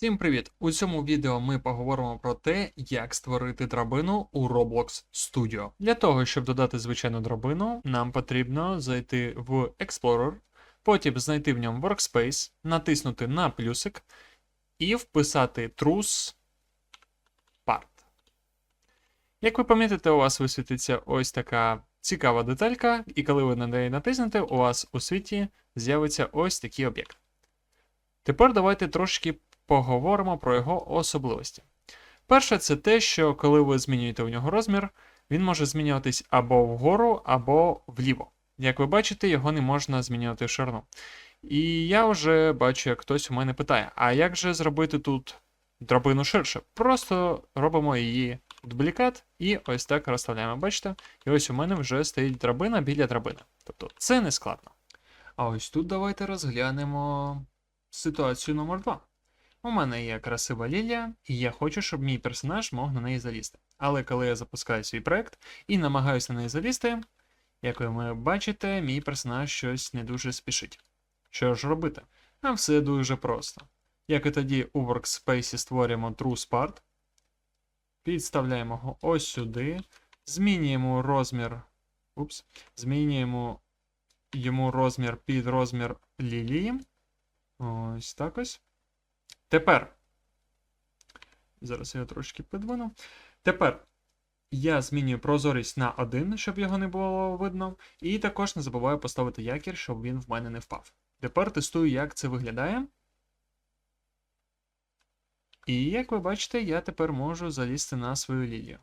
Всім привіт! У цьому відео ми поговоримо про те, як створити драбину у Roblox Studio. Для того, щоб додати звичайну драбину, нам потрібно зайти в Explorer, потім знайти в ньому Workspace, натиснути на плюсик і вписати трус Part. Як ви помітите, у вас висвітиться ось така цікава деталька, і коли ви на неї натиснете, у вас у світі з'явиться ось такий об'єкт. Тепер давайте трошки поговоримо про його особливості. Перше, це те, що коли ви змінюєте у нього розмір, він може змінюватись або вгору, або вліво. Як ви бачите, його не можна змінювати в ширину. І я вже бачу, як хтось у мене питає: а як же зробити тут драбину ширше? Просто робимо її дублікат і ось так розставляємо. Бачите? І ось у мене вже стоїть драбина біля драбини. Тобто це не складно. А ось тут давайте розглянемо ситуацію номер 2. У мене є красива лілія, і я хочу, щоб мій персонаж мог на неї залізти. Але коли я запускаю свій проект і намагаюся на неї залізти, як ви бачите, мій персонаж щось не дуже спішить. Що ж робити? А все дуже просто. Як і тоді у Workspace створюємо True Part, підставляємо його ось сюди, змінюємо розмір. Упс, змінюємо йому розмір під розмір лілії. Ось так ось. Тепер. Зараз я трошки підвину. Тепер я змінюю прозорість на 1, щоб його не було видно. І також не забуваю поставити якір, щоб він в мене не впав. Тепер тестую, як це виглядає. І як ви бачите, я тепер можу залізти на свою лілію.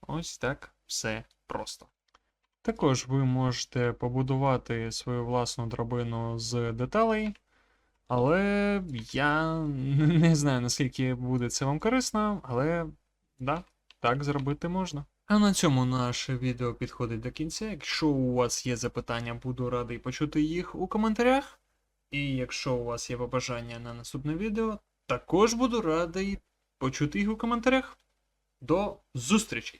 Ось так все просто. Також ви можете побудувати свою власну драбину з деталей. Але я не знаю, наскільки буде це вам корисно, але да, так зробити можна. А на цьому наше відео підходить до кінця. Якщо у вас є запитання, буду радий почути їх у коментарях. І якщо у вас є побажання на наступне відео, також буду радий почути їх у коментарях. До зустрічі!